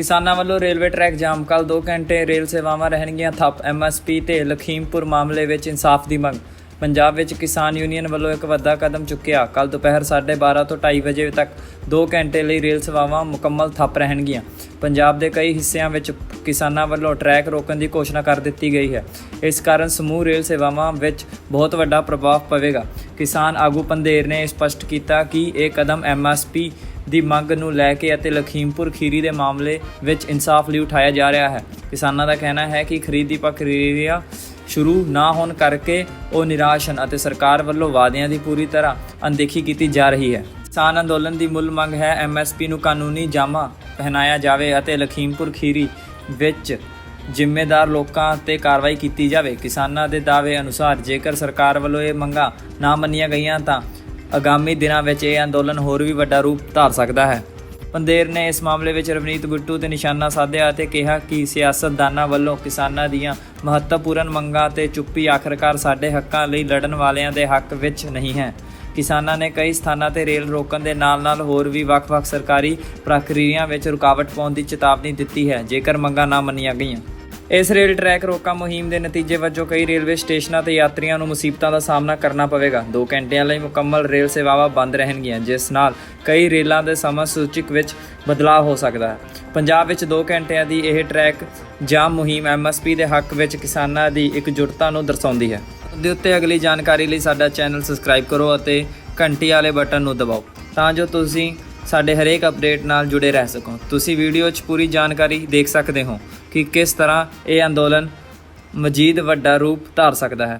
ਕਿਸਾਨਾਂ ਵੱਲੋਂ railway track ਜਾਮ। ਕੱਲ 2 ਘੰਟੇ ਰੇਲ ਸੇਵਾਵਾਂ ਰਹਿਣਗੀਆਂ ਠੱਪ ਐਮਐਸਪੀ ਤੇ ਲਖੀਮਪੁਰ ਮਾਮਲੇ ਵਿੱਚ ਇਨਸਾਫ ਦੀ ਮੰਗ। ਪੰਜਾਬ ਵਿੱਚ ਕਿਸਾਨ ਯੂਨੀਅਨ ਵੱਲੋਂ ਇੱਕ ਵੱਡਾ ਕਦਮ ਚੁੱਕਿਆ। ਕੱਲ ਦੁਪਹਿਰ 12:30 ਤੋਂ 2:30 ਵਜੇ ਤੱਕ 2 ਘੰਟੇ ਲਈ ਰੇਲ ਸੇਵਾਵਾਂ ਮੁਕੰਮਲ ਠੱਪ ਰਹਿਣਗੀਆਂ। ਪੰਜਾਬ ਦੇ ਕਈ ਹਿੱਸਿਆਂ ਵਿੱਚ ਕਿਸਾਨਾਂ ਵੱਲੋਂ ਟਰੈਕ ਰੋਕਣ ਦੀ ਘੋਸ਼ਣਾ ਕਰ ਦਿੱਤੀ ਗਈ ਹੈ। ਇਸ ਕਾਰਨ ਸਮੂਹ ਰੇਲ ਸੇਵਾਵਾਂ ਵਿੱਚ ਬਹੁਤ ਵੱਡਾ ਪ੍ਰਭਾਵ ਪਵੇਗਾ। ਕਿਸਾਨ ਆਗੂ ਪੰਧੇਰ ਨੇ ਸਪਸ਼ਟ ਕੀਤਾ ਕਿ ਇਹ ਕਦਮ ਐਮਐਸਪੀ ਦੀ ਮੰਗ ਨੂੰ ਲੈ ਕੇ ਅਤੇ ਲਖੀਮਪੁਰ ਖੀਰੀ ਦੇ ਮਾਮਲੇ ਵਿੱਚ ਇਨਸਾਫ ਲਈ ਉਠਾਇਆ ਜਾ ਰਿਹਾ ਹੈ। ਕਿਸਾਨਾਂ ਦਾ ਕਹਿਣਾ ਹੈ ਕਿ ਖਰੀਦੀ ਪ੍ਰਕਿਰਿਆ ਸ਼ੁਰੂ ਨਾ ਹੋਣ ਕਰਕੇ ਉਹ ਨਿਰਾਸ਼ ਹਨ ਅਤੇ ਸਰਕਾਰ ਵੱਲੋਂ ਵਾਅਦਿਆਂ ਦੀ ਪੂਰੀ ਤਰ੍ਹਾਂ ਅਣਦੇਖੀ ਕੀਤੀ ਜਾ ਰਹੀ ਹੈ। ਕਿਸਾਨ ਅੰਦੋਲਨ ਦੀ ਮੁੱਲ ਮੰਗ ਹੈ ਐਮਐਸਪੀ ਨੂੰ ਕਾਨੂੰਨੀ ਜਾਮਾ ਪਹਿਨਾਇਆ ਜਾਵੇ ਅਤੇ ਲਖੀਮਪੁਰ ਖੀਰੀ ਵਿੱਚ ਜ਼ਿੰਮੇਦਾਰ ਲੋਕਾਂ ਤੇ ਕਾਰਵਾਈ ਕੀਤੀ ਜਾਵੇ। ਕਿਸਾਨਾਂ ਦੇ ਦਾਅਵੇ ਅਨੁਸਾਰ ਜੇਕਰ ਸਰਕਾਰ ਵੱਲੋਂ ਇਹ ਮੰਗਾਂ ਨਾ ਮੰਨੀਆਂ ਗਈਆਂ ਤਾਂ ਆਗਾਮੀ ਦਿਨਾਂ ਵਿੱਚ ਇਹ ਅੰਦੋਲਨ ਹੋਰ ਵੀ ਵੱਡਾ ਰੂਪ ਧਾਰ ਸਕਦਾ ਹੈ। ਪੰਦੇਰ ਨੇ ਇਸ ਮਾਮਲੇ ਵਿੱਚ ਰਵਨੀਤ ਗੁੱਟੂ ਤੇ ਨਿਸ਼ਾਨਾ ਸਾਧਿਆ ਅਤੇ ਕਿਹਾ ਕਿ ਸਿਆਸਤਦਾਨਾਂ ਵੱਲੋਂ ਕਿਸਾਨਾਂ ਦੀਆਂ ਮਹੱਤਵਪੂਰਨ ਮੰਗਾਂ ਤੇ ਚੁੱਪੀ ਆਖਰਕਾਰ ਸਾਡੇ ਹੱਕਾਂ ਲਈ ਲੜਨ ਵਾਲਿਆਂ ਦੇ ਹੱਕ ਵਿੱਚ ਨਹੀਂ ਹੈ। ਕਿਸਾਨਾਂ ਨੇ ਕਈ ਸਥਾਨਾਂ ਤੇ ਰੇਲ ਰੋਕਣ ਦੇ ਨਾਲ-ਨਾਲ ਹੋਰ ਵੀ ਵੱਖ-ਵੱਖ ਸਰਕਾਰੀ ਪ੍ਰਕਿਰਿਆਵਾਂ ਵਿੱਚ ਰੁਕਾਵਟ ਪਾਉਣ ਦੀ ਚੇਤਾਵਨੀ ਦਿੱਤੀ ਹੈ। ਜੇਕਰ ਮੰਗਾਂ ਨਾ ਮੰਨੀਆਂ ਗਈਆਂ ਇਸ ਰੇਲ ਟਰੈਕ ਰੋਕਾ ਮੁਹਿੰਮ ਦੇ ਨਤੀਜੇ ਵਜੋਂ ਕਈ ਰੇਲਵੇ ਸਟੇਸ਼ਨਾਂ ਤੇ ਯਾਤਰੀਆਂ ਨੂੰ ਮੁਸੀਬਤਾਂ ਦਾ ਸਾਹਮਣਾ ਕਰਨਾ ਪਵੇਗਾ। 2 ਘੰਟਿਆਂ ਲਈ ਮੁਕੰਮਲ ਰੇਲ ਸੇਵਾਵਾਂ ਬੰਦ ਰਹਿਣਗੀਆਂ, ਜਿਸ ਨਾਲ ਕਈ ਰੇਲਾਂ ਦੇ ਸਮਾਂ ਸੂਚਕ ਵਿੱਚ ਬਦਲਾਅ ਹੋ ਸਕਦਾ ਹੈ। ਪੰਜਾਬ ਵਿੱਚ 2 ਘੰਟਿਆਂ ਦੀ ਇਹ ਟਰੈਕ ਜਾਮ ਮੁਹਿੰਮ ਐਮਐਸਪੀ ਦੇ ਹੱਕ ਵਿੱਚ ਕਿਸਾਨਾਂ ਦੀ ਇਕਜੁੱਟਤਾ ਨੂੰ ਦਰਸਾਉਂਦੀ ਹੈ। ਦੇ ਉੱਤੇ ਅਗਲੀ ਜਾਣਕਾਰੀ ਲਈ ਸਾਡਾ ਚੈਨਲ ਸਬਸਕ੍ਰਾਈਬ ਕਰੋ ਅਤੇ ਘੰਟੀ ਵਾਲੇ ਬਟਨ ਨੂੰ ਦਬਾਓ। ਤਾਂ ਜੋ ਤੁਸੀਂ ਸਾਡੇ ਹਰੇਕ ਅਪਡੇਟ ਨਾਲ ਜੁੜੇ ਰਹਿ ਸਕੋ। ਤੁਸੀਂ ਵੀਡੀਓ 'ਚ ਪੂਰੀ ਜਾਣਕਾਰੀ ਦੇਖ ਸਕਦੇ ਹੋ ਕਿ ਕਿਸ ਤਰ੍ਹਾਂ ਇਹ ਅੰਦੋਲਨ ਮਜ਼ੀਦ ਵੱਡਾ ਰੂਪ ਧਾਰ ਸਕਦਾ ਹੈ।